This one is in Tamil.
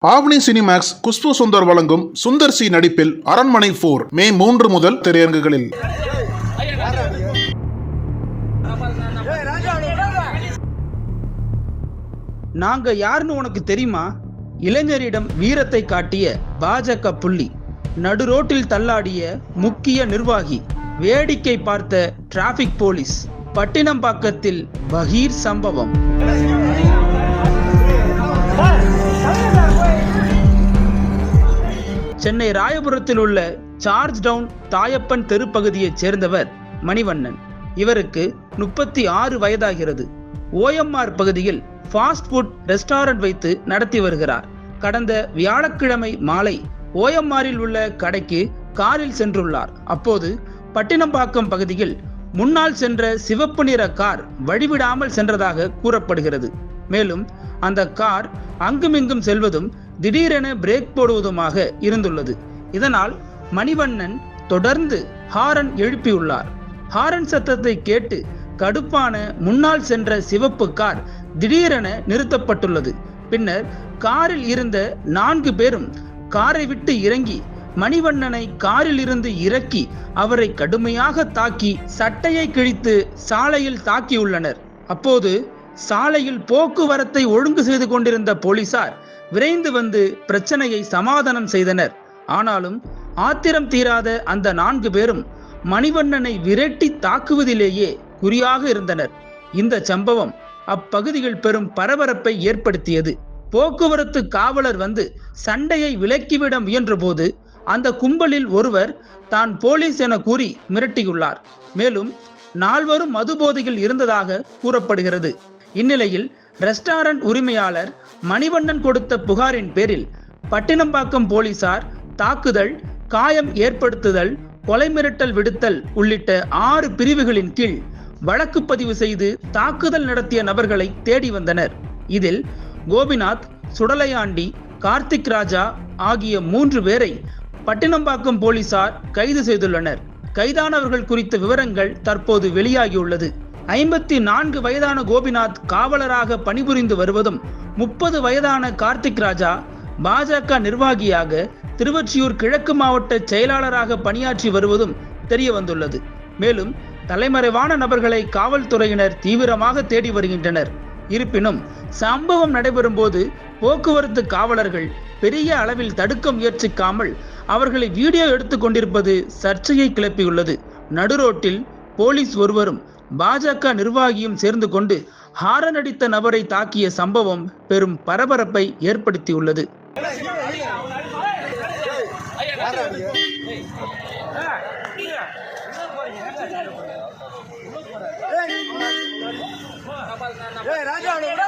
ஆவணி சினிமேக்ஸ் குஷ்பு சுந்தர் வழங்கும் சுந்தர் சி நடிப்பில் அரண்மனை போர் மே மூன்று முதல் திரையரங்குகளில். நாங்க யாருன்னு உனக்கு தெரியுமா? இளைஞரிடம் வீரத்தை காட்டிய பாஜக புள்ளி நடுரோட்டில் தள்ளாடிய முக்கிய நிர்வாகி வேடிக்கை பார்த்த டிராபிக் போலீஸ் பட்டினம்பாக்கத்தில் பகீர் சம்பவம். சென்னை ராயபுரத்தில் உள்ள சார்ஜ் டவுன் தாயப்பன் தெரு பகுதியைச் சேர்ந்தவர் மணிவண்ணன். இவருக்கு முப்பத்தி ஆறு வயதாகிறது. ஓஎம்ஆர் பகுதியில் ஃபாஸ்ட் ஃபுட் ரெஸ்டாரண்ட் வைத்து நடத்தி வருகிறார். கடந்த வியாழக்கிழமை மாலை ஓஎம்ஆரில் உள்ள கடைக்கு காரில் சென்றுள்ளார். அப்போது பட்டினம்பாக்கம் பகுதியில் முன்னால் சென்ற சிவப்பு நிற கார் வழிவிடாமல் சென்றதாக கூறப்படுகிறது. மேலும் அந்த கார் அங்குமிங்கும் செல்வதும் திடீரென பிரேக் போடுவதுமாக இருந்துள்ளது. இதனால் மணிவண்ணன் தொடர்ந்து ஹாரன் எழுப்பியுள்ளார். ஹாரன் சத்தத்தை கேட்டு கடுப்பான முன்னால் சென்ற சிவப்பு கார் திடீரென நிறுத்தப்பட்டுள்ளது. பின்னர் காரில் இருந்த நான்கு பேரும் காரை விட்டு இறங்கி மணிவண்ணனை காரில் இருந்து இறக்கி அவரை கடுமையாக தாக்கி சட்டையை கிழித்து சாலையில் தாக்கியுள்ளனர். அப்போது சாலையில் போக்குவரத்தை ஒழுங்கு செய்து கொண்டிருந்த போலீசார் விரைந்து வந்து பிரச்சனையை சமாதானம் செய்தனர். ஆனாலும் ஆத்திரம் தீராத அந்த நான்கு பேரும் மணிவண்ணனை விரட்டி தாக்குவதிலேயே குறியாக இருந்தனர். இந்த சம்பவம் அப்பகுதியில் பெரும் பரபரப்பை ஏற்படுத்தியது. போக்குவரத்து காவலர் வந்து சண்டையை விலக்கிவிட முயன்றபோது அந்த கும்பலில் ஒருவர் தான் போலீஸ் என கூறி மிரட்டியுள்ளார். மேலும் நால்வரும் மதுபோதையில் இருந்ததாக கூறப்படுகிறது. இந்நிலையில் ரெஸ்டாரண்ட் உரிமையாளர் மணிவண்ணன் கொடுத்த புகாரின் பேரில் பட்டினம்பாக்கம் போலீசார் தாக்குதல் காயம் ஏற்படுத்துதல் கொலை மிரட்டல் விடுத்தல் உள்ளிட்ட ஆறு பிரிவுகளின் கீழ் வழக்கு பதிவு செய்து தாக்குதல் நடத்திய நபர்களை தேடி வந்தனர். இதில் கோபிநாத் சுடலையாண்டி கார்த்திக் ராஜா ஆகிய மூன்று பேரை பட்டினம்பாக்கம் போலீசார் கைது செய்துள்ளனர். கைதானவர்கள் குறித்த விவரங்கள் தற்போது வெளியாகியுள்ளது. ஐம்பத்தி நான்கு வயதான கோபிநாத் காவலராக பணிபுரிந்து வருவதும் முப்பது வயதான கார்த்திக் ராஜா பாஜக நிர்வாகியாக திருவொற்றியூர் கிழக்கு மாவட்ட செயலாளராக பணியாற்றி வருவதும் தெரிய வந்துள்ளது. மேலும் தலைமறைவான நபர்களை காவல்துறையினர் தீவிரமாக தேடி வருகின்றனர். இருப்பினும் சம்பவம் நடைபெறும் போது போக்குவரத்து காவலர்கள் பெரிய அளவில் தடுக்க முயற்சிக்காமல் அவர்களை வீடியோ எடுத்துக் கொண்டிருப்பது சர்ச்சையை கிளப்பியுள்ளது. நடுரோட்டில் போலீஸ் ஒருவரும் பாஜக நிர்வாகியும் சேர்ந்து கொண்டு ஹாரன் அடித்த நபரை தாக்கிய சம்பவம் பெரும் பரபரப்பை ஏற்படுத்தியுள்ளது ராஜா